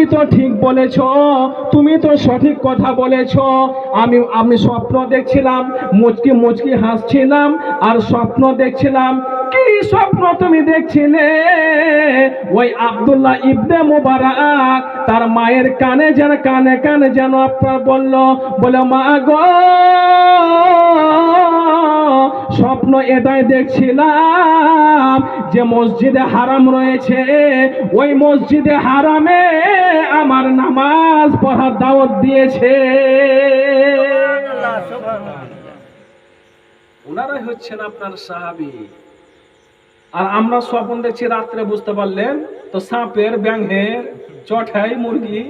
তুমি তো ঠিক বলেছ, তুমি তো সঠিক কথা বলেছ। আমি আমি স্বপ্ন দেখছিলাম, মুচকি মুচকি হাসছিলাম আর স্বপ্ন দেখছিলাম। কি স্বপ্ন তুমি দেখছিলে? ওই আব্দুল্লাহ ইবনে মুবারক, তার মায়ের কানে যেন, কানে কানে যেন আপনার বলল, বলে, মা গো স্বপ্ন এটাই দেখছিলাম যে মসজিদে হারাম রয়েছে। ওই মসজিদে হারামে আমার নামাজ পড়ার দাওয়াত দিয়েছে। ওনারাই হচ্ছেন আপনার সাহাবি। আর আমরা স্বপ্ন দেখছি রাত্রে, বুঝতে পারলেন? তো সাপের, ব্যাঙের চটাই মুরগি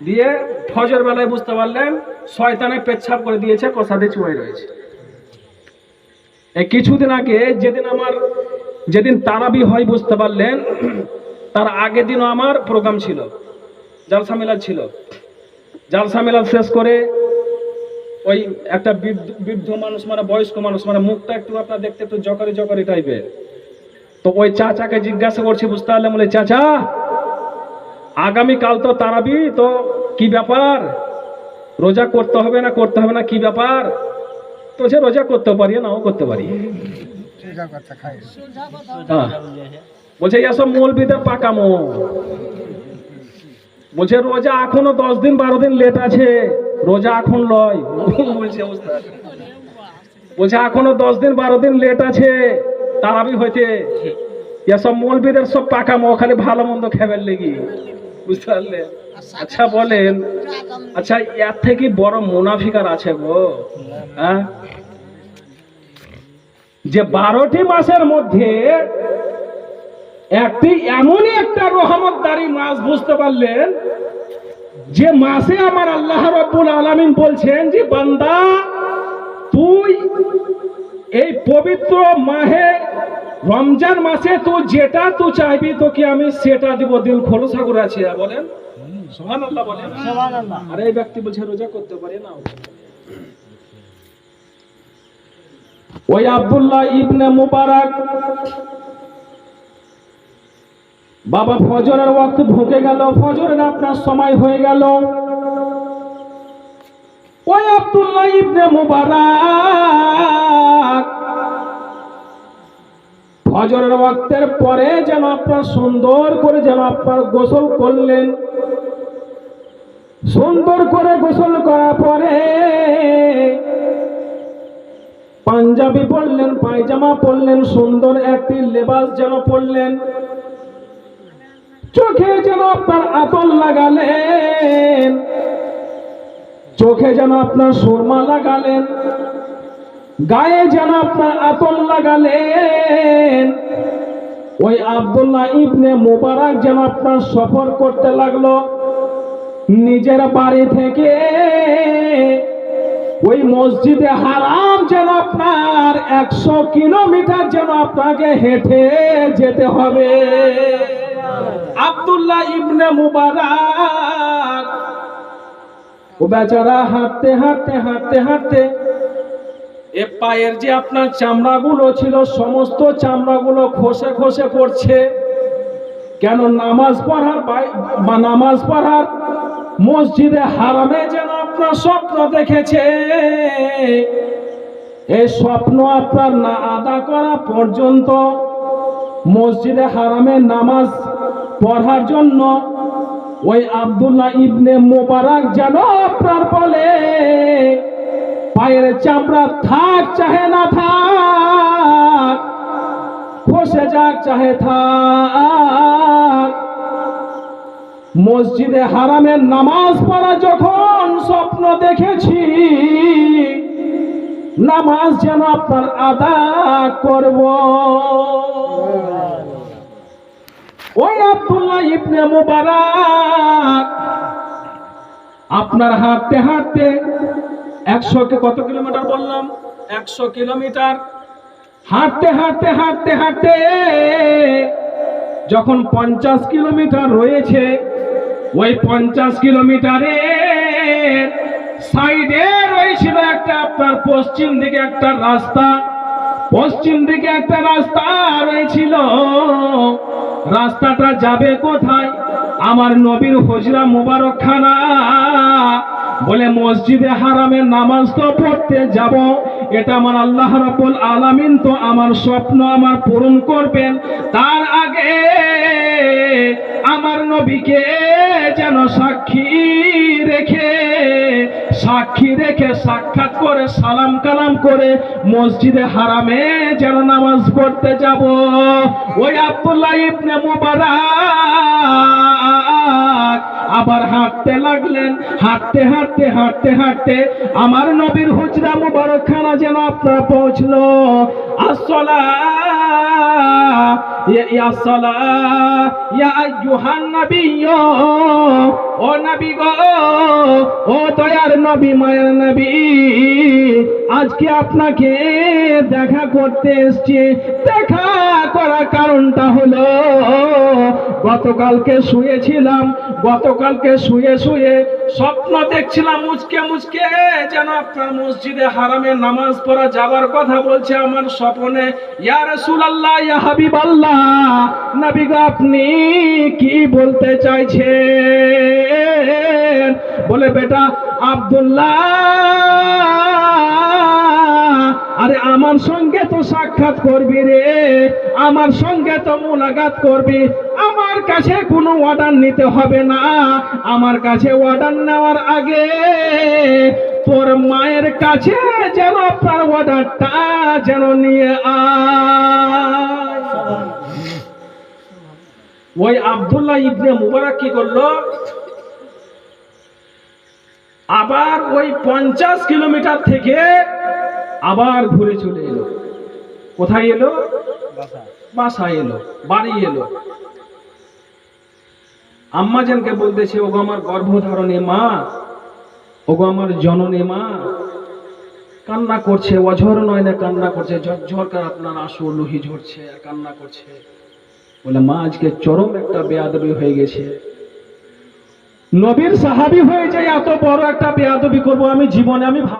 দিয়ে ফজর বেলায় বুঝতে পারলেন শয়তানে পেচ্ছাপ করে দিয়েছে কষাতে চুয়ে রয়েছে। এই কিছুদিন আগে যেদিন আমার, যেদিন তারাবি হয় বুঝতে পারলেন, তার আগের দিনও আমার প্রোগ্রাম ছিল, জালসা মিলাদ ছিল। জালসা মিলাদ শেষ করে ওই একটা বৃদ্ধ বৃদ্ধ মানুষ মানে বয়স্ক মানুষ মানে মুখটা একটু আপনার দেখতে একটু জকারি জকারি টাইপের তো ওই চাচাকে জিজ্ঞাসা করছি, বুঝতে পারলাম বলে, চাচা, আগামীকাল তো তারাবি, তো কি ব্যাপার? রোজা করতে হবে না, করতে হবে না, কি ব্যাপার? তো সে রোজা করতে পারি, নাও করতে পারি। হ্যাঁ। বলছে এসব মৌলবিদের পাকামো। বলছে, রোজা এখনও দশ দিন, বারো দিন লেট আছে। রোজা এখন লয়। বলছে বলছে, এখনও দশ দিন, বারো দিন লেট আছে। তারাবি হইতে। এসব মৌলবিদের সব পাকামো, খালি ভালো মন্দ খেবেন লেগে। বুঝতে পারলে? আচ্ছা বলেন। আচ্ছা এর থেকে বড় মুনাফিকার আছে গো। হ্যাঁ? যে বারোটি মাসের মধ্যে একটি এমনই একটা রহমতদারি মাস বুঝতে পারলেন? যে মাসে আমার আল্লাহ রব্বুল আলামিন বলছেন যে বান্দা তুই এই পবিত্র মাহে রমজান মাসে তো যেটা তুই চাইবি তোকে আমি সেটা দিব। দিল খোলসা করে আছি বলেন? সোহান আল্লাহ বলেন আর এই ব্যক্তি বলছে রোজা করতে পারে না। ওই আব্দুল্লাহ ইবনে মুবারক বাবা ফজরের ওয়াক্ত ঢুকে গেল। ফজরের আপনার সময় হয়ে গেল। ওই আব্দুল্লাহ ইবনে মুবারক ফজরের ওয়াক্তের পরে যেন আপনার সুন্দর করে যেন আপনার গোসল করলেন। সুন্দর করে গোসল করার পরে পাঞ্জাবি পরলেন, পায়জামা পরলেন, সুন্দর একটি লেবাস যেন পরলেন। চোখে যেন আপনার আতল লাগালেন, চোখে যেন আপনার সুরমা লাগালেন। গায়ে যেন আপনার আতল লাগালেন। ওই আব্দুল্লাহ ইবনে মোবারক যেন আপনার সফর করতে লাগল। নিজের বাড়ি থেকে। ওই মসজিদে হারাম যেন আপনার একশো কিলোমিটার যেন আপনাকে হেঁটে যেতে হবে। আব্দুল্লাহ ইবনে মুবারক। ও বেচারা হাঁটতে হাঁটতে হাঁটতে হাঁটতে এ পায়ের যে আপনার চামড়াগুলো ছিল, সমস্ত চামড়াগুলো খসে খসে পড়ছে। কেন নামাজ পড়ার বা নামাজ পড়ার মসজিদে হারামে যেন আপনার স্বপ্ন দেখেছে? এই স্বপ্ন আপনার না আদা করা পর্যন্ত মসজিদে হারামে নামাজ পড়ার জন্য ওই আব্দুল্লাহ ইবনে মোবারক যেন আপনার বলে পায়ের চামড়া থাক, চাহে না থাক, খসে যাক, চাহে থাক। মসজিদে হারামের নামাজ পড়া যখন স্বপ্ন দেখেছি, নামাজ যেন আপনার আদা করব। ওই আব্দুল্লাহ ইবনে মুবারক, আপনার হাঁটতে হাঁটতে একশো কত কিলোমিটার বললাম? একশো কিলোমিটার। হাঁটতে হাঁটতে হাঁটতে হাঁটতে যখন পঞ্চাশ কিলোমিটার রয়েছে, ওই পঞ্চাশ কিলোমিটারের সাইডে রয়েছিল একটা আপনার পশ্চিম দিকে একটা রাস্তা। পশ্চিম দিকে একটা রাস্তা রয়েছিল। রাস্তাটা যাবে কোথায়? আমার নবীর হজরা মুবারক খানা বলে, মসজিদে হারামে নামাজ তো পড়তে যাব। এটা আমার আল্লাহ রাব্বুল আলামিন তো আমার স্বপ্ন আমার পূরণ করবেন। তার আগে আমার নবীকে যেন সাক্ষী রেখে সাক্ষী রেখে সাক্ষাৎ করে, সালাম কালাম করে মসজিদে হারামে যেন নামাজ পড়তে যাব। ওই আব্দুল্লাহ ইবনে মুবারক আবার হাঁটতে লাগলেন। হাঁটতে হাঁটতে হাঁটতে হাঁটতে আমার নবীর হুজরা মুবারক খানা যেন আপনার পৌঁছলো। আসলা ইয়া ইয়া ও নবী গো, ও নবী, মায়ের নবী, আজকে আপনাকে দেখা করতে এসছি। দেখা করার কারণটা হলো গতকালকে শুয়েছিলাম, গতকালকে শুয়ে শুয়ে স্বপ্ন দেখছিলাম, মুচকে মুচকে যেন আপনার মসজিদে হারামে নামাজ পড়া যাবার কথা বলছে আমার স্বপ্নে। ইয়া রাসূলুল্লাহ, ইয়া হাবিবাল্লাহ, নবী গো, আপনি কি বলতে চাইছেন? বলে, বেটা, আব্দুল্লাহ আরে আমার সঙ্গে তো সাক্ষাৎ করবি রে, আমার সঙ্গে তো মোলাকাত করবি। আমার কাছে কোনো অর্ডার নিতে হবে না, আমার কাছে অর্ডার নেওয়ার আগে তোর মায়ের কাছে যেন তার অর্ডারটা যেন নিয়ে আয়। ওই আব্দুল্লাহ ইবনে মুবারক কি করল? আবার ওই পঞ্চাশ কিলোমিটার থেকে আবার ঘুরে চলে এলো। কোথায় এলো? বাসায়। এলো বাড়ি এলো। আম্মাজানকে বলতেছে ওগো আমার গর্ভধারণে মা ওগো আমার জননে মা কান্না করছে অঝর নয় না কান্না করছে ঝরঝর করে আপনার আঁসু লুহি ঝরছে আর কান্না করছে। বলে মা আজকে চরম একটা বেয়াদবি হয়ে গেছে। নবীর সাহাবি হয়ে যায় এত বড় একটা বেয়াদবি করব আমি জীবনে আমি